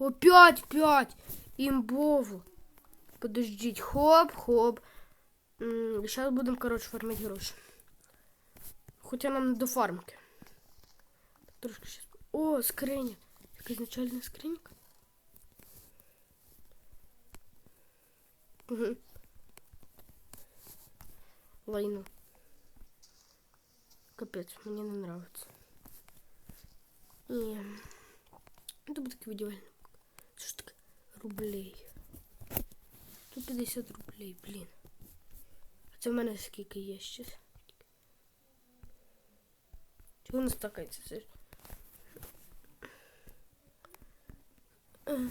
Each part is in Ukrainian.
Опять п'ять. Імбово. Подождіть. Хоп, хоп. Зараз будемо, коротше, фармити гроші. Хоча нам не до фармки. Трошки щас. О, скриня. Якась начальна скринька. Угу. Лайно. Капець, мені не нравится. І... Это буде таке Що ж таке? Рублей. 150 рублей, блін. А це в мене скільки є ще? Чого не стакається це? Е.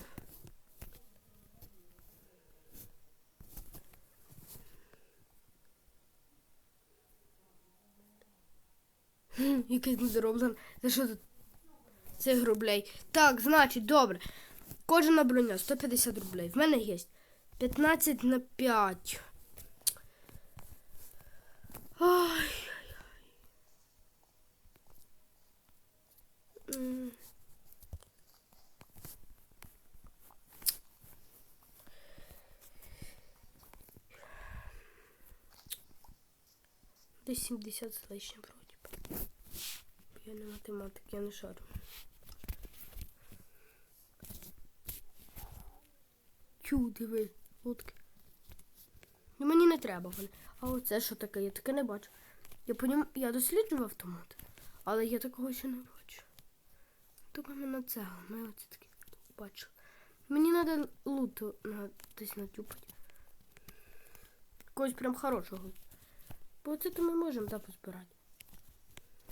Хм, Якийсь недороблений. Це що тут? Це рублей. Так, значить, добре. Кожна броня 150 рублей. В мене є 15 на 5. Ай. М. Десь 70 з лишнім вроді. Я не математик, я не шарю. Тю, диви, лодки. Ну мені не треба вони. А оце що таке? Я таке не бачу. Я по ньому. Я досліджував автомат, але я такого ще не бачу. Тільки ми на це, ми оце таке бачу. Мені треба луту на, десь натюпати. Когось прям хорошого. Бо це то ми можемо да, позбирати.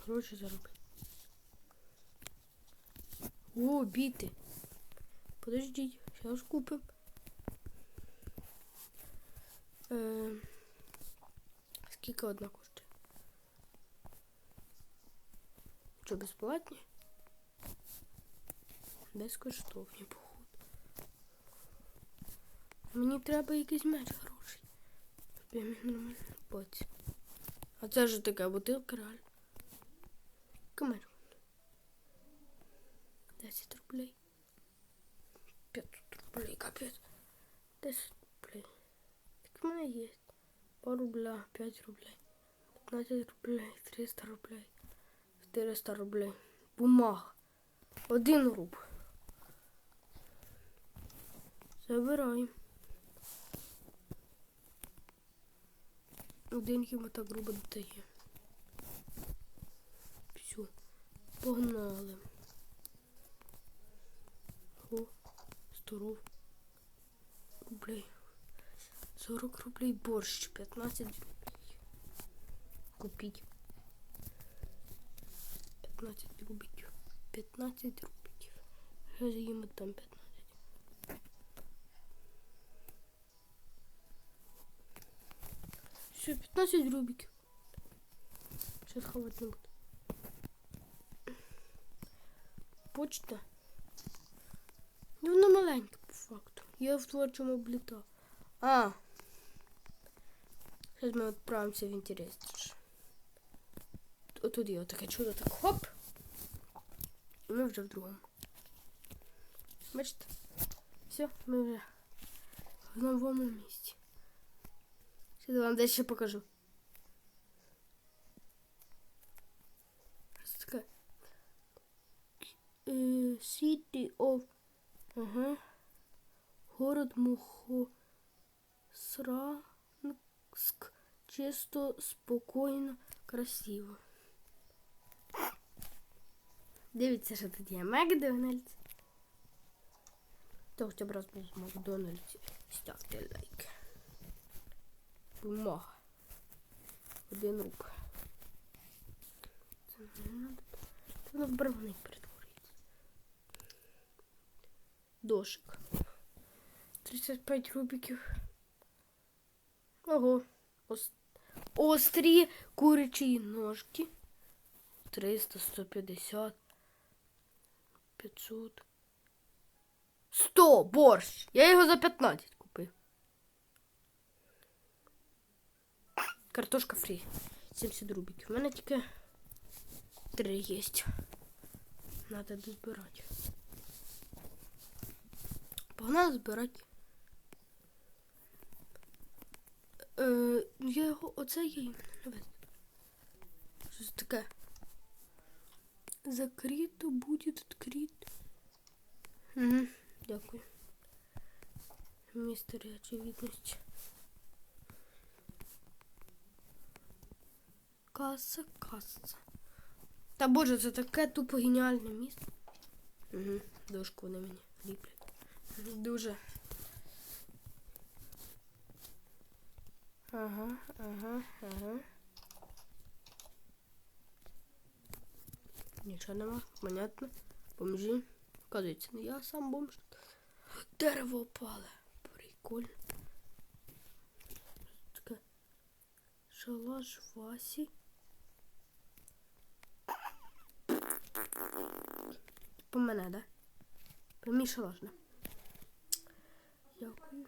Гроші заробити. О, біти. Подождіть, зараз купимо. Е, скільки одна коштує? Що, безплатні? Безкоштовні, походу. Мені треба якийсь меч хороший. Щоб я міг нормально робити. А це ж така бутилка реально. Камер. 10 рублей. 500 рублей, капець. 10 рублей. Так в мене є. По рубля, 5 рублей. 15 рублей, 300 рублей. 400 рублей. Бумага. Один руб. Забираємо. Один йому так грубо дає. Все. Погнали. О, здоров. Рублей. 40 рублей борщ, 15 рублей. Купить. 15 рублей. 15 рублей. Сейчас ему там 15. Все, 15 рубиків. Сейчас буду. Почта. Ну, вона маленька, по факту. Я в творчому облітав. А. Зараз ми відправимося в інтересніше. Отут є таке чудо, так хоп. І ми вже в другому. Бачите? Все, ми вже в новому місці. Сейчас вам дальше покажу. Це таке? Е, City of... Ага. Город Мухосранск. Чисто, спокійно, красиво. Дивіться, що тут є Макдональдс. Хто хоча б раз був в Макдональдсі, ставте лайк. Бумага. Один руб. Це не. Це воно в барвник перетворюється. Дошик. 35 рубиків. Ого. Ос... Острі курячі ножки. 300, 150, 500. 100 борщ! Я його за 15 купив. Картошка фрі. 70 рубиків. У мене тільки 3 є. Надо дозбирати. Погнали збирати. Е, я його, оце я не. Щось таке. Закрито буде відкрито. Угу, дякую. Містер очевидності. Каса, каса. Та боже, це таке тупо геніальне місце. Угу, дошку вони мені ліплять. Дуже. Ага, ага, ага. Нічого нема, понятно. Бомжі. Оказується, не я сам бомж. Дерево опале. Прикольно. Таке. Шалаш Васі. По мене, да? По мій шалаш, да? Дякую.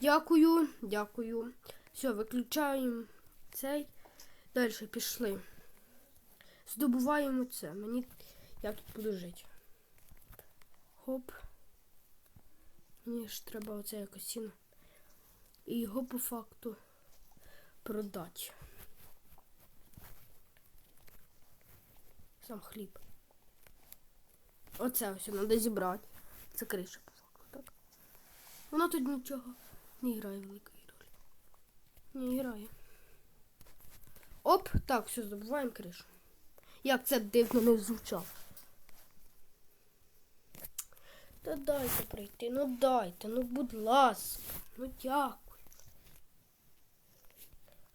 Дякую, дякую. Все, виключаємо цей. Далі пішли. Здобуваємо це. Мені. Я тут буду жити. Хоп. Мені ж треба оце якось ціну. І його по факту продати. Сам хліб. Оце ось треба зібрати. Це криша по факту, так? Воно тут нічого не грає ролі. Не грає. Оп, так, все, здобуваємо кришу. Як це дивно не звучало. Та дайте прийти, ну дайте, ну будь ласка, ну дякую.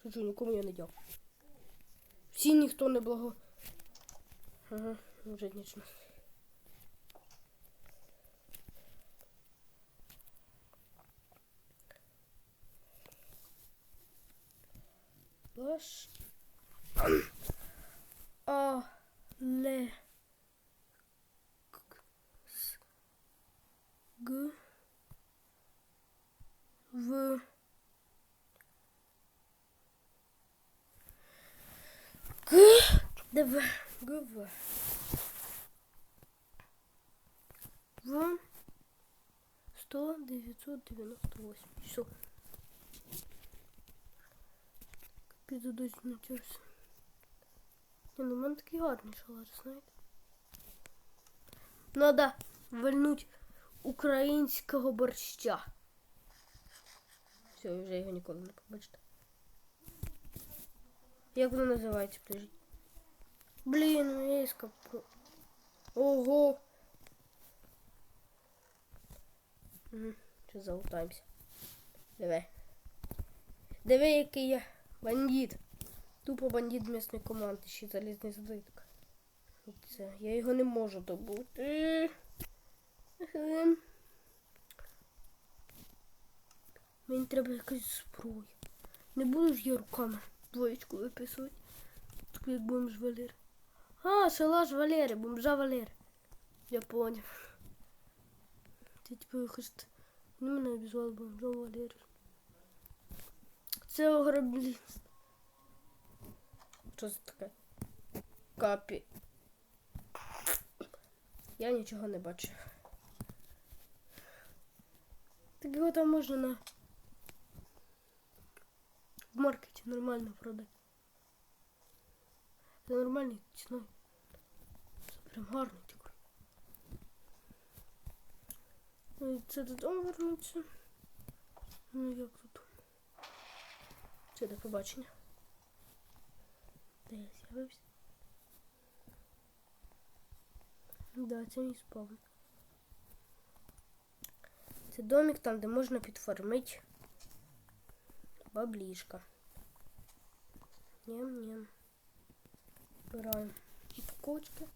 Шучу, нікому я не дякую. Всі ніхто не благо. Ага, вже нічого. А, ле. К- В. Г. Дв. В. Сто девятьсот девяносто восемь. Все. Піду знатився. Ні, ну в мене такий гарний шалаш, знаєте. Надо вальнуть українського борща. Все, ви вже його ніколи не побачите. Як воно називається, подождіть. Блін, ну я іскав. Ого. Угу. Що залутаємося. Диви. Диви, який я бандит. Тупо бандит місної команди, ще залізний злиток. Це, я його не можу добути. Мені треба якась зброя. Не буду ж я руками двоєчку виписувати. Так як бомж Валер. А, шалаш Валери, бомжа Валери. Я поняв. Ти типу хочете. Не мене обізвали бомжа Валери. Це ограблінство. Що це таке? Капі. Я нічого не бачу. Так його там можна на в маркеті нормально продати. За нормальною ціною. Це прям гарний такий. Ну, Це додому вернуться. Ну як Це до побачення. Де я з'явився? Да, це мій спавн. Це домик там, де можна підформити баблішка. Ням-ням. Збираємо упаковочки.